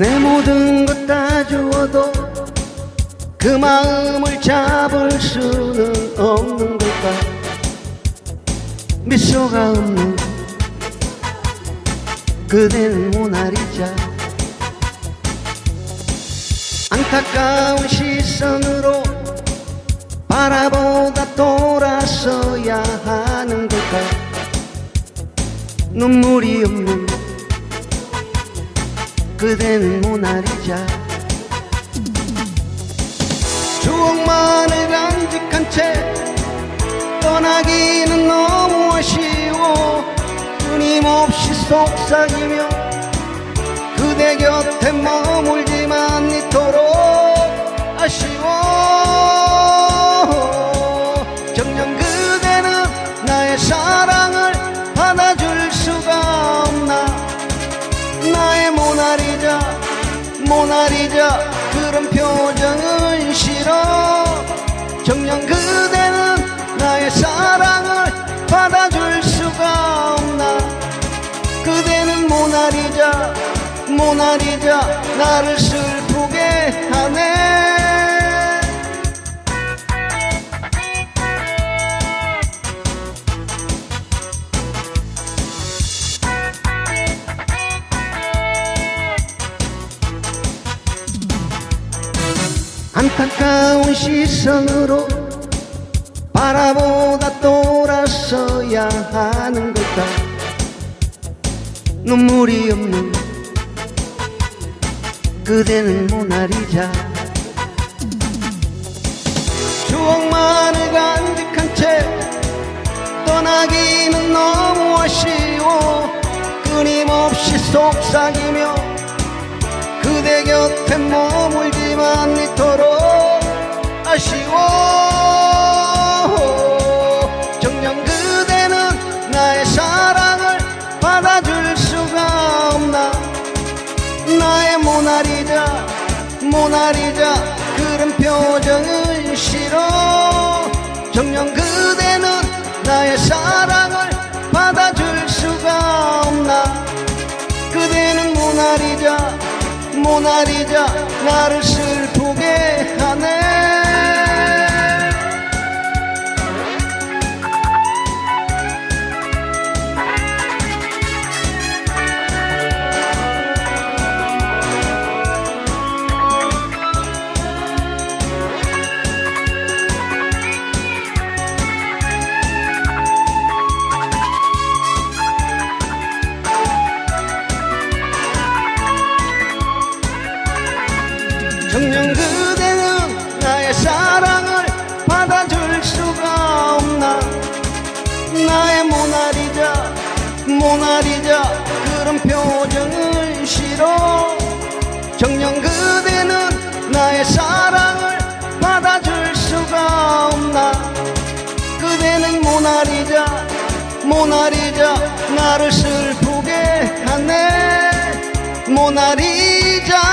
내 모든 것 다 주어도 그 마음을 잡을 수는 없는 걸까? 미소가 없는 그대는 모나리자. 안타까운 시선으로 바라보다 돌아서야 하는 걸까? 눈물이 없는 그대는 모나리자. 추억만을 간직한 채 떠나기는 너무 아쉬워. 끊임없이 속삭이며 그대 곁에 머물지만 이토록 아쉬워 모나리자 그런 표정은 싫어. 정녕 그대는 나의 사랑을 받아줄 수가 없나. 그대는 모나리자 모나리자 나를 슬 안타까운 시선으로 바라보다 돌아서야 하는 걸까? 눈물이 없는 그대는 모나리자. 추억만을 간직한 채 떠나기는 너무 아쉬워. 끊임없이 속삭이며 그대 곁에 머물지만 이토록 아쉬워 정녕 그대는 나의 사랑을 받아줄 수가 없나. 나의 모나리자 모나리자 그런 표정은 싫어. 정녕 그대는 나의 사랑을 모나리자 나를 슬프게 하네 정녕 그대는 나의 사랑을 받아줄 수가 없나? 나의 모나리자 모나리자 그런 표정은 싫어? 정녕 그대는 나의 사랑을 받아줄 수가 없나? 그대는 모나리자 모나리자 나를 슬프게 하네. 모나리자